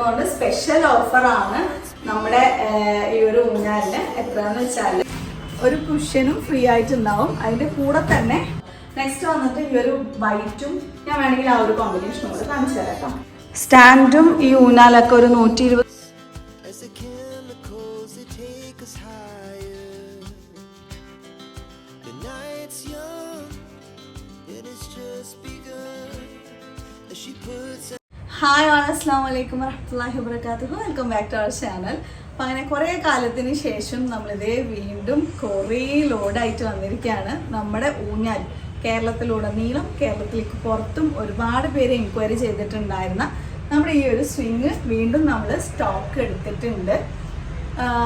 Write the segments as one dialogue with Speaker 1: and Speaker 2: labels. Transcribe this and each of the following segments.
Speaker 1: വരുന്നതുകൊണ്ട് സ്പെഷ്യൽ ഓഫറാണ് നമ്മുടെ ഈ ഒരു ഊഞ്ഞാലിന്. എത്രയെന്ന് വെച്ചാൽ ഒരു കുഷ്യനും ഫ്രീ ആയിട്ട് ഉണ്ടാവും അതിന്റെ കൂടെ തന്നെ നെക്സ്റ്റ് വന്നിട്ട് ഈ ഒരു വൈറ്റും ഞാൻ വേണമെങ്കിൽ ആ ഒരു കോമ്പിനേഷനും കൂടെ കാണിച്ചു തരാം സ്റ്റാൻഡും ഈ ഊഞ്ഞാലൊക്കെ ഒരു നൂറ്റി ഇരുപത് ഹായ് അസ്സാം വലൈക്കും വറഹമുല്ലാഹി വബർക്കാത്തു welcome back to our channel അപ്പം അങ്ങനെ കുറേ കാലത്തിന് ശേഷം നമ്മളിതേ വീണ്ടും കുറേ ലോഡായിട്ട് വന്നിരിക്കുകയാണ്. നമ്മുടെ ഊഞ്ഞാൽ കേരളത്തിലുടനീളം കേരളത്തിലേക്ക് പുറത്തും ഒരുപാട് പേര് എൻക്വയറി ചെയ്തിട്ടുണ്ടായിരുന്ന നമ്മുടെ ഈ ഒരു സ്വിങ് വീണ്ടും നമ്മൾ സ്റ്റോക്ക് എടുത്തിട്ടുണ്ട്.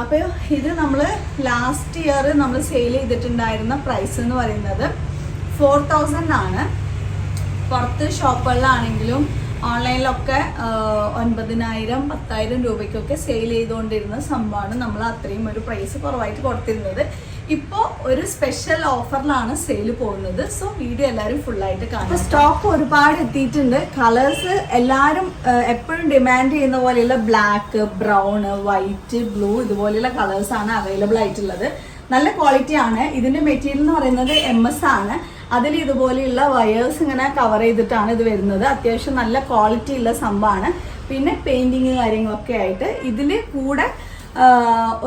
Speaker 1: അപ്പോൾ ഇത് നമ്മൾ ലാസ്റ്റ് ഇയർ നമ്മൾ സെയിൽ ചെയ്തിട്ടുണ്ടായിരുന്ന പ്രൈസ് എന്ന് പറയുന്നത് ഫോർ തൗസൻഡ് ആണ്. പുറത്ത് ഷോപ്പുകളിലാണെങ്കിലും ഓൺലൈനിലൊക്കെ ഒൻപതിനായിരം പത്തായിരം രൂപയ്ക്കൊക്കെ സെയിൽ ചെയ്തുകൊണ്ടിരുന്ന സംഭവമാണ് നമ്മൾ അത്രയും ഒരു പ്രൈസ് കുറവായിട്ട് കൊടുത്തിരുന്നത്. ഇപ്പോൾ ഒരു സ്പെഷ്യൽ ഓഫറിലാണ് സെയിൽ പോകുന്നത്. സോ വീഡിയോ എല്ലാവരും ഫുള്ളായിട്ട് കാണും സ്റ്റോക്ക് ഒരുപാട് എത്തിയിട്ടുണ്ട്. കളേഴ്സ് എല്ലാവരും എപ്പോഴും ഡിമാൻഡ് ചെയ്യുന്ന പോലെയുള്ള ബ്ലാക്ക് ബ്രൗൺ വൈറ്റ് ബ്ലൂ ഇതുപോലെയുള്ള കളേഴ്സാണ് അവൈലബിൾ ആയിട്ടുള്ളത്. നല്ല ക്വാളിറ്റി ആണ്. ഇതിന്റെ മെറ്റീരിയൽ എന്ന് പറയുന്നത് എം എസ് ആണ്. അതിൽ ഇതുപോലെയുള്ള വയേഴ്സ് ഇങ്ങനെ കവർ ചെയ്തിട്ടാണ് ഇത് വരുന്നത്. അത്യാവശ്യം നല്ല ക്വാളിറ്റി ഉള്ള സംഭവമാണ്. പിന്നെ പെയിന്റിങ് കാര്യങ്ങളൊക്കെ ആയിട്ട് ഇതിൽ കൂടെ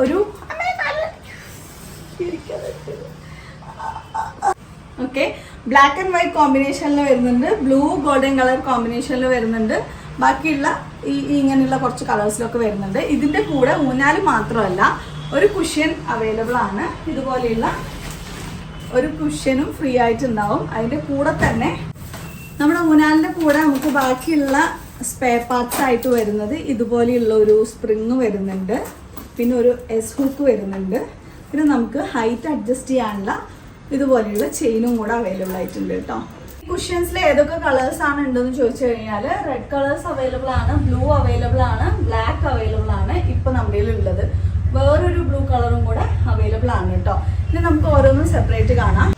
Speaker 1: ഒരു ഓക്കെ ബ്ലാക്ക് ആൻഡ് വൈറ്റ് കോമ്പിനേഷനിൽ വരുന്നുണ്ട്. ബ്ലൂ ഗോൾഡൻ കളർ കോമ്പിനേഷനിൽ വരുന്നുണ്ട്. ബാക്കിയുള്ള ഈ ഇങ്ങനെയുള്ള കുറച്ച് കളേഴ്സിലൊക്കെ വരുന്നുണ്ട്. ഇതിന്റെ കൂടെ ഊഞ്ഞാൽ മാത്രമല്ല ഒരു കുഷ്യൻ അവൈലബിൾ ആണ്. ഇതുപോലെയുള്ള ഒരു കുഷ്യനും ഫ്രീ ആയിട്ട് ഉണ്ടാവും അതിന്റെ കൂടെ തന്നെ നമ്മുടെ ഊനാലിന്റെ കൂടെ നമുക്ക് ബാക്കിയുള്ള സ്പെയർ പാർട്സ് ആയിട്ട് വരുന്നത് ഇതുപോലെയുള്ള ഒരു സ്പ്രിങ് വരുന്നുണ്ട്. പിന്നെ ഒരു എസ് ഹുക്ക് വരുന്നുണ്ട്. പിന്നെ നമുക്ക് ഹൈറ്റ് അഡ്ജസ്റ്റ് ചെയ്യാനുള്ള ഇതുപോലെയുള്ള ചെയിനും കൂടെ അവൈലബിൾ ആയിട്ടുണ്ട് കേട്ടോ. കുഷ്യൻസിൽ ഏതൊക്കെ കളേഴ്സ് ആണ് ഉണ്ടെന്ന് ചോദിച്ചു കഴിഞ്ഞാൽ റെഡ് കളേഴ്സ് അവൈലബിൾ ആണ് ബ്ലൂ അവൈലബിൾ ആണ് ബ്ലാക്ക് അവൈലബിൾ ആണ് ഇപ്പൊ നമ്മുടെ ഉള്ളത് വേറൊരു ബ്ലൂ കളറും കൂടെ അവൈലബിൾ ആണ് കേട്ടോ. ഇനി നമുക്ക് ഓരോന്നും സെപ്പറേറ്റ് കാണാം.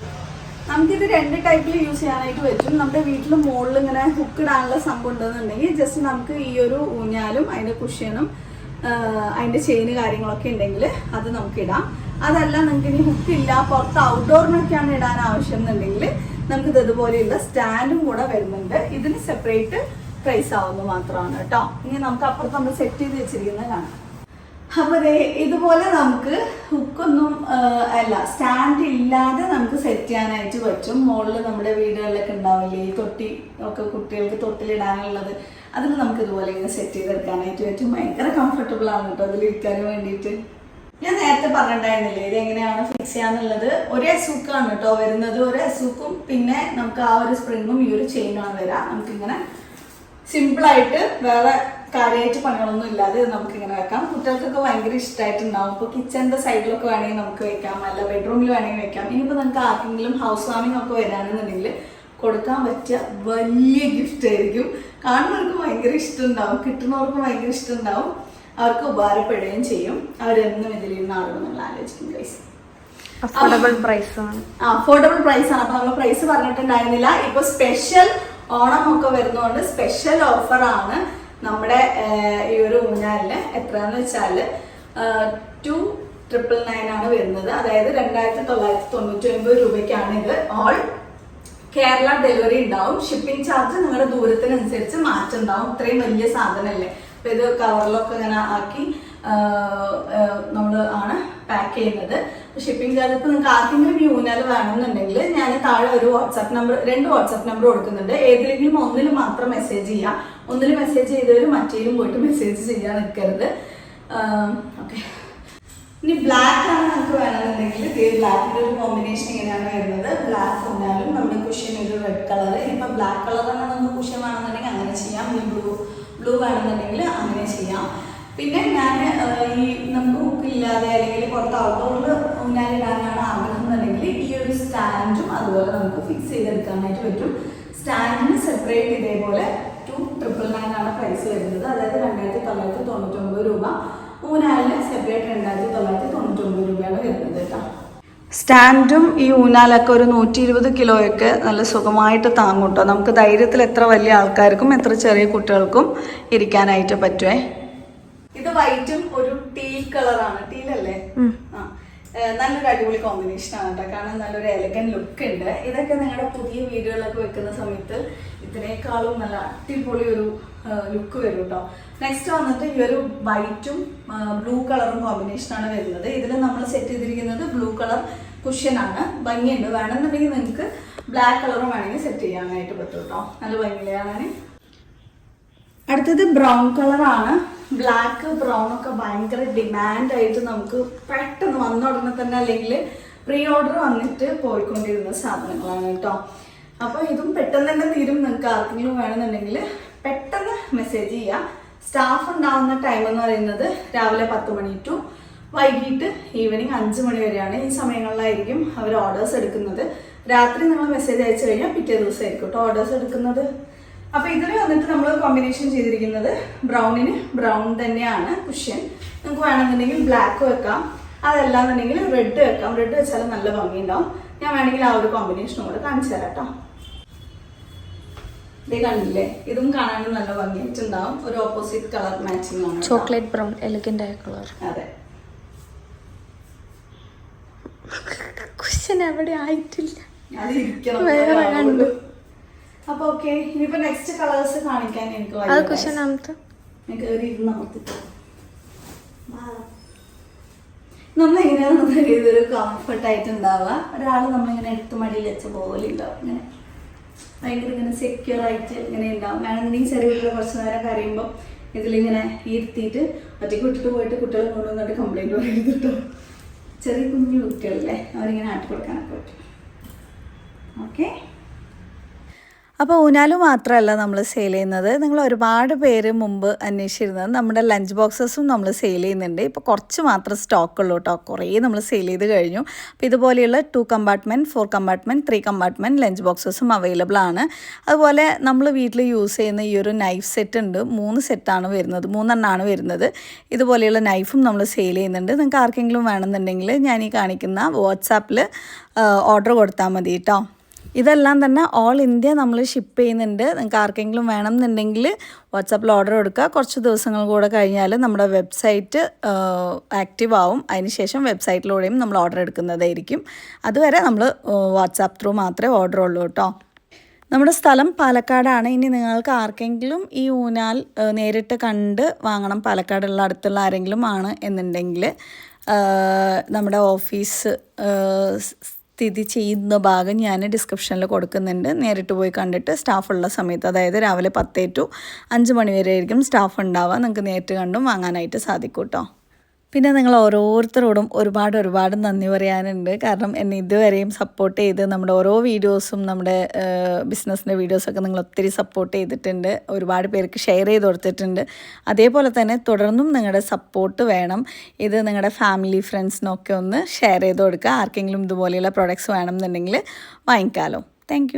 Speaker 1: നമുക്കിത് രണ്ട് ടൈപ്പിൽ യൂസ് ചെയ്യാനായിട്ട് പറ്റും. നമ്മുടെ വീട്ടിൽ മുകളിൽ ഇങ്ങനെ ഹുക്ക് ഇടാനുള്ള സംഭവം ഉണ്ടെന്നുണ്ടെങ്കിൽ ജസ്റ്റ് നമുക്ക് ഈ ഒരു ഊഞ്ഞാലും അതിന്റെ കുഷ്യനും അതിന്റെ ചെയിന് കാര്യങ്ങളൊക്കെ ഉണ്ടെങ്കിൽ അത് നമുക്ക് ഇടാം. അതല്ല നിങ്ങൾക്ക് ഇനി ഹുക്ക് ഇല്ല പുറത്ത് ഔട്ട്ഡോറിനൊക്കെയാണ് ഇടാൻ ആവശ്യം എന്നുണ്ടെങ്കിൽ നമുക്ക് ഇത് ഇതുപോലെയുള്ള സ്റ്റാൻഡും കൂടെ വരുന്നുണ്ട്. ഇതിന് സെപ്പറേറ്റ് പ്രൈസ് ആവുന്നു മാത്രമാണ് കേട്ടോ. ഇനി നമുക്ക് അപ്പുറത്ത് നമ്മൾ സെറ്റ് ചെയ്ത് വെച്ചിരിക്കുന്നത് കാണാം. അപ്പൊ ദേ ഇതുപോലെ നമുക്ക് ഹുക്കൊന്നും അല്ല സ്റ്റാൻഡ് ഇല്ലാതെ നമുക്ക് സെറ്റ് ചെയ്യാനായിട്ട് പറ്റും. മുകളിൽ നമ്മുടെ വീടുകളിലൊക്കെ ഉണ്ടാവില്ലേ ഈ തൊട്ടി ഒക്കെ കുട്ടികൾക്ക് തൊട്ടിലിടാനുള്ളത്. അതിൽ നമുക്ക് ഇതുപോലെ ഇങ്ങനെ സെറ്റ് ചെയ്തെടുക്കാനായിട്ട് പറ്റും. ഭയങ്കര കംഫർട്ടബിൾ ആണ് കേട്ടോ അതിലിരിക്കാൻ വേണ്ടിയിട്ട്. ഞാൻ നേരത്തെ പറഞ്ഞിട്ടുണ്ടായിരുന്നില്ലേ ഇത് എങ്ങനെയാണ് ഫിക്സ് ചെയ്യാന്നുള്ളത്? ഒരേ സൂക്കാണ് കേട്ടോ വരുന്നത്. ഒരേ സൂക്കും പിന്നെ നമുക്ക് ആ ഒരു സ്പ്രിങ്ങും ഈ ഒരു ചെയിനും ആണ് വരാം. നമുക്കിങ്ങനെ സിമ്പിളായിട്ട് വേറെ കാര്യമായിട്ട് പണികളൊന്നും ഇല്ലാതെ നമുക്ക് ഇങ്ങനെ വെക്കാം. കുട്ടികൾക്കൊക്കെ ഭയങ്കര ഇഷ്ടമായിട്ടുണ്ടാവും ഇപ്പോൾ കിച്ചണിന്റെ സൈഡിലൊക്കെ വേണമെങ്കിൽ നമുക്ക് വെക്കാം. അല്ല ബെഡ്റൂമിൽ വേണമെങ്കിൽ വെക്കാം. ഇനിയിപ്പോൾ നമുക്ക് ആർക്കെങ്കിലും ഹൗസ് വാമിംഗ് ഒക്കെ വരാണെന്നുണ്ടെങ്കിൽ കൊടുക്കാൻ പറ്റിയ വലിയ ഗിഫ്റ്റ് ആയിരിക്കും. കാണുന്നവർക്ക് ഭയങ്കര ഇഷ്ടമുണ്ടാവും. കിട്ടുന്നവർക്ക് ഭയങ്കര ഇഷ്ടമുണ്ടാവും. അവർക്ക് ഉപകാരപ്പെടുകയും ചെയ്യും. അവരെന്നും ഇതിലിരുന്ന് ആളുകൾ നമ്മൾ ആലോചിക്കും ഗൈസ്
Speaker 2: അഫോർഡബിൾ പ്രൈസ് ആണ്.
Speaker 1: അഫോർഡബിൾ പ്രൈസ് ആണ്. അപ്പൊ നമ്മൾ പ്രൈസ് പറഞ്ഞിട്ടുണ്ടായിരുന്നില്ല. ഇപ്പൊ സ്പെഷ്യൽ ഓണം ഒക്കെ വരുന്നതുകൊണ്ട് സ്പെഷ്യൽ ഓഫറാണ് നമ്മുടെ ഈ ഒരു ഊഞ്ഞാലിന് എത്രയെന്ന് വെച്ചാൽ ടു ട്രിപ്പിൾ നയൻ ആണ് വരുന്നത്. അതായത് രണ്ടായിരത്തി തൊള്ളായിരത്തി തൊണ്ണൂറ്റി ഒൻപത് രൂപയ്ക്കാണ് ഇത് ഓൾ കേരള ഡെലിവറി ഉണ്ടാവും. ഷിപ്പിംഗ് ചാർജ് നിങ്ങളുടെ ദൂരത്തിനനുസരിച്ച് മാറ്റം ഉണ്ടാവും. ഇത്രയും വലിയ സാധനമല്ലേ അപ്പൊ ഇത് കവറിലൊക്കെ ഇങ്ങനെ ആക്കി നമ്മൾ ആണ് പാക്ക് ചെയ്യുന്നത്. ഷിപ്പിംഗ് ചാർജ് ഇപ്പം നിങ്ങൾക്ക് ആർക്കെങ്കിലും യൂനാൽ വേണമെന്നുണ്ടെങ്കിൽ ഞാൻ താഴെ ഒരു വാട്സാപ്പ് നമ്പർ രണ്ട് വാട്സാപ്പ് നമ്പർ കൊടുക്കുന്നുണ്ട്. ഏതിലെങ്കിലും ഒന്നിൽ മാത്രം മെസ്സേജ് ചെയ്യാം. ഒന്നിൽ മെസ്സേജ് ചെയ്തവർ മറ്റേലും പോയിട്ട് മെസ്സേജ് ചെയ്യാൻ നിൽക്കരുത്. ഓക്കെ ഇനി ബ്ലാക്ക് ആണ് നമുക്ക് വേണമെന്നുണ്ടെങ്കിൽ ബ്ലാക്കിന്റെ ഒരു കോമ്പിനേഷൻ ഇങ്ങനെയാണ് വരുന്നത്. ബ്ലാക്ക് ഉണ്ടായാലും നമ്മുടെ കുഷ്യൻ ഒരു റെഡ് കളർ ഇപ്പം ബ്ലാക്ക് കളറാണ് നമുക്ക് കുഷ്യൻ വേണമെന്നുണ്ടെങ്കിൽ അങ്ങനെ ചെയ്യാം. ബ്ലൂ ബ്ലൂ വേണമെന്നുണ്ടെങ്കിൽ അങ്ങനെ ചെയ്യാം. പിന്നെ ഞാൻ ഈ നമുക്ക് ബുക്ക് ഇല്ലാതെ അല്ലെങ്കിൽ പുറത്ത് ഔട്ട്ഡോറിൽ ഊഞ്ഞാലിടാനാണ് ആഗ്രഹം എന്നുണ്ടെങ്കിൽ ഈ ഒരു സ്റ്റാൻഡും അതുപോലെ നമുക്ക് ഫിക്സ് ചെയ്തെടുക്കാനായിട്ട് പറ്റും. സ്റ്റാൻഡിന് സെപ്പറേറ്റ് ഇതേപോലെ ടു ട്രിപ്പിൾ നയൻ ആണ് പ്രൈസ് വരുന്നത്. അതായത് രണ്ടായിരത്തി തൊള്ളായിരത്തി തൊണ്ണൂറ്റൊമ്പത് രൂപ. ഊനാലിന് സെപ്പറേറ്റ് രണ്ടായിരത്തി തൊള്ളായിരത്തി തൊണ്ണൂറ്റൊമ്പത് രൂപയാണ് വരുന്നത് കേട്ടോ. സ്റ്റാൻഡും ഈ ഊനാലൊക്കെ ഒരു നൂറ്റി ഇരുപത് കിലോയൊക്കെ നല്ല സുഖമായിട്ട് താങ്ങും കേട്ടോ. നമുക്ക് ധൈര്യത്തിൽ എത്ര വലിയ ആൾക്കാർക്കും എത്ര ചെറിയ കുട്ടികൾക്കും ഇരിക്കാനായിട്ട് പറ്റുമേ ഇത് വൈറ്റും ഒരു ടീൽ കളറാണ്. ടീലല്ലേ ആ. ഏഹ് നല്ലൊരു അടിപൊളി കോമ്പിനേഷൻ ആണ് കേട്ടോ. കാരണം നല്ലൊരു എലഗൻ ലുക്ക് ഉണ്ട്. ഇതൊക്കെ നിങ്ങളുടെ പുതിയ വീഡിയോകളൊക്കെ വെക്കുന്ന സമയത്ത് ഇതിനേക്കാളും നല്ല അടിപൊളി ഒരു ലുക്ക് വരും കേട്ടോ. നെക്സ്റ്റ് വന്നിട്ട് ഈ ഒരു വൈറ്റും ബ്ലൂ കളറും കോമ്പിനേഷൻ ആണ് വരുന്നത്. ഇതിൽ നമ്മൾ സെറ്റ് ചെയ്തിരിക്കുന്നത് ബ്ലൂ കളർ കുഷ്യൻ ആണ്. ഭംഗിയുണ്ട്. വേണമെന്നുണ്ടെങ്കിൽ നിങ്ങൾക്ക് ബ്ലാക്ക് കളറും വേണമെങ്കിൽ സെറ്റ് ചെയ്യാനായിട്ട് പറ്റും കേട്ടോ. നല്ല ഭംഗിയിലാണ് അടുത്തത് ബ്രൗൺ കളറാണ് ബ്ലാക്ക് ബ്രൗൺ ഒക്കെ ഭയങ്കര ഡിമാൻഡ് ആയിട്ട് നമുക്ക് പെട്ടെന്ന് വന്ന ഉടനെ തന്നെ അല്ലെങ്കിൽ പ്രീ ഓർഡർ വന്നിട്ട് പോയിക്കൊണ്ടിരുന്ന സാധനങ്ങളാണ് കേട്ടോ. അപ്പോൾ ഇതും പെട്ടെന്ന് തന്നെ തീരും നിങ്ങൾക്ക് ആർക്കെങ്കിലും വേണമെന്നുണ്ടെങ്കിൽ പെട്ടെന്ന് മെസ്സേജ് ചെയ്യാം. സ്റ്റാഫ് ഉണ്ടാവുന്ന ടൈം എന്ന് പറയുന്നത് രാവിലെ പത്ത് മണി ടു വൈകിട്ട് ഈവനിങ് അഞ്ച് മണി വരെയാണ്. ഈ സമയങ്ങളിലായിരിക്കും അവർ ഓർഡേഴ്സ് എടുക്കുന്നത്. രാത്രി നിങ്ങൾ മെസ്സേജ് അയച്ചു കഴിഞ്ഞാൽ പിറ്റേ ദിവസമായിരിക്കും കേട്ടോ ഓർഡേഴ്സ് എടുക്കുന്നത്. അപ്പൊ ഇതിൽ വന്നിട്ട് നമ്മൾ കോമ്പിനേഷൻ ചെയ്തിരിക്കുന്നത് ബ്രൗണിന് ബ്രൗൺ തന്നെയാണ് കുഷ്യൻ നിങ്ങൾക്ക് വേണമെന്നുണ്ടെങ്കിൽ ബ്ലാക്ക് വെക്കാം. അതല്ലാന്നുണ്ടെങ്കിൽ റെഡ് വെക്കാം. റെഡ് വെച്ചാൽ നല്ല ഭംഗിയുണ്ടാവും. ഞാൻ വേണമെങ്കിൽ ആ ഒരു കോമ്പിനേഷനും കൂടെ കാണിച്ചു തരാം കേട്ടോ ഇത് കണ്ടില്ലേ? ഇതും കാണാനും നല്ല ഭംഗിയായിട്ടുണ്ടാവും. ഒരു ഓപ്പോസിറ്റ് കളർ മാച്ചിങ് ആണ്
Speaker 2: ചോക്ലേറ്റ് ബ്രൗൺ എലഗന്റ് ആയ കളർ
Speaker 1: അതെ.
Speaker 2: കുഷ്യൻ എവിടെ ആയിട്ടില്ല.
Speaker 1: അത് ഇരിക്കണം.
Speaker 2: വേറെ കണ്ടു.
Speaker 1: അപ്പൊ ഓക്കെ ഇനിയിപ്പോ നെക്സ്റ്റ് കളേഴ്സ് കാണിക്കാൻ എനിക്ക് നമ്മൾ എങ്ങനെയാണെന്ന് ഇതൊരു കംഫർട്ട് ആയിട്ട് ഉണ്ടാവുക. ഒരാൾ നമ്മളിങ്ങനെ എടുത്ത് മടിയിൽ വെച്ച പോലെ ഉണ്ടാവും. ഇങ്ങനെ ഭയങ്കര ഇങ്ങനെ സെക്യൂർ ആയിട്ട് ഇങ്ങനെ ഉണ്ടാവും. വേണമെന്നുണ്ടെങ്കിൽ ചെറിയ കുറച്ച് നേരം കരയുമ്പോൾ ഇതിലിങ്ങനെ ഇരുത്തിയിട്ട് ഒറ്റയ്ക്ക് വിട്ടിട്ട് പോയിട്ട് കുട്ടികൾ കൊണ്ടുവന്നിട്ട് കംപ്ലൈന്റ് പറയരുത് കേട്ടോ ചെറിയ കുഞ്ഞു കുട്ടികളല്ലേ അവരിങ്ങനെ ആട്ടി കൊടുക്കാനൊക്കെ പറ്റും. ഓക്കെ അപ്പോൾ ഊനാലു മാത്രമല്ല നമ്മൾ സെയിൽ ചെയ്യുന്നത്. നിങ്ങൾ ഒരുപാട് പേര് മുമ്പ് അന്വേഷിച്ചിരുന്നത് നമ്മുടെ ലഞ്ച് ബോക്സസും നമ്മൾ സെയിൽ ചെയ്യുന്നുണ്ട്. ഇപ്പോൾ കുറച്ച് മാത്രം സ്റ്റോക്ക് ഉള്ളൂ കേട്ടോ കുറേ നമ്മൾ സെയിൽ ചെയ്ത് കഴിഞ്ഞു. അപ്പോൾ ഇതുപോലെയുള്ള two compartment four compartment three compartment lunch ബോക്സസും available ആണ്. അതുപോലെ നമ്മൾ വീട്ടിൽ യൂസ് ചെയ്യുന്ന ഈ ഒരു നൈഫ് സെറ്റ് ഉണ്ട്. മൂന്ന് സെറ്റാണ് വരുന്നത്. മൂന്നെണ്ണമാണ് വരുന്നത്. ഇതുപോലെയുള്ള നൈഫും നമ്മൾ സെയിൽ ചെയ്യുന്നുണ്ട്. നിങ്ങൾക്ക് ആർക്കെങ്കിലും വേണമെന്നുണ്ടെങ്കിൽ ഞാൻ ഈ കാണിക്കുന്ന വാട്സാപ്പിൽ ഓർഡർ കൊടുത്താൽ മതി കേട്ടോ ഇതെല്ലാം തന്നെ ഓൾ ഇന്ത്യ നമ്മൾ ഷിപ്പ് ചെയ്യുന്നുണ്ട്. നിങ്ങൾക്ക് ആർക്കെങ്കിലും വേണം എന്നുണ്ടെങ്കിൽ വാട്സാപ്പിൽ ഓർഡർ കൊടുക്കുക. കുറച്ച് ദിവസങ്ങൾ കൂടെ കഴിഞ്ഞാൽ നമ്മുടെ വെബ്സൈറ്റ് ആക്റ്റീവ് ആവും. അതിനുശേഷം വെബ്സൈറ്റിലൂടെയും നമ്മൾ ഓർഡർ എടുക്കുന്നതായിരിക്കും. അതുവരെ നമ്മൾ വാട്സാപ്പ് ത്രൂ മാത്രമേ ഓർഡർ ഉള്ളൂ കേട്ടോ. നമ്മുടെ സ്ഥലം പാലക്കാടാണ്. ഇനി നിങ്ങൾക്ക് ആർക്കെങ്കിലും ഈ ഊനാൽ നേരിട്ട് കണ്ട് വാങ്ങണം. പാലക്കാടുള്ള അടുത്തുള്ള ആരെങ്കിലും ആണ് എന്നുണ്ടെങ്കിൽ നമ്മുടെ ഓഫീസ് സ്ഥിതി ചെയ്യുന്ന ഭാഗം ഞാൻ ഡിസ്ക്രിപ്ഷനിൽ കൊടുക്കുന്നുണ്ട്. നേരിട്ട് പോയി കണ്ടിട്ട് സ്റ്റാഫുള്ള സമയത്ത് അതായത് രാവിലെ പത്തേ ടു അഞ്ച് മണി വരെ ആയിരിക്കും സ്റ്റാഫ് ഉണ്ടാവുക. നിങ്ങൾക്ക് നേരിട്ട് കണ്ടും വാങ്ങാനായിട്ട് സാധിക്കും കേട്ടോ പിന്നെ നിങ്ങൾ ഓരോരുത്തരോടും ഒരുപാട് ഒരുപാട് നന്ദി പറയാനുണ്ട്. കാരണം എന്നെ ഇതുവരെയും സപ്പോർട്ട് ചെയ്ത് നമ്മുടെ ഓരോ വീഡിയോസും നമ്മുടെ ബിസിനസ്സിന്റെ വീഡിയോസൊക്കെ നിങ്ങൾ ഒത്തിരി സപ്പോർട്ട് ചെയ്തിട്ടുണ്ട്. ഒരുപാട് പേർക്ക് ഷെയർ ചെയ്ത് കൊടുത്തിട്ടുണ്ട്. അതേപോലെ തന്നെ തുടർന്നും നിങ്ങളുടെ സപ്പോർട്ട് വേണം. ഇത് നിങ്ങളുടെ ഫാമിലി ഫ്രണ്ട്സിനൊക്കെ ഒന്ന് ഷെയർ ചെയ്ത് കൊടുക്കുക. ആർക്കെങ്കിലും ഇതുപോലെയുള്ള പ്രോഡക്റ്റ്സ് വേണമെന്നുണ്ടെങ്കിൽ വാങ്ങിക്കാമല്ലോ താങ്ക്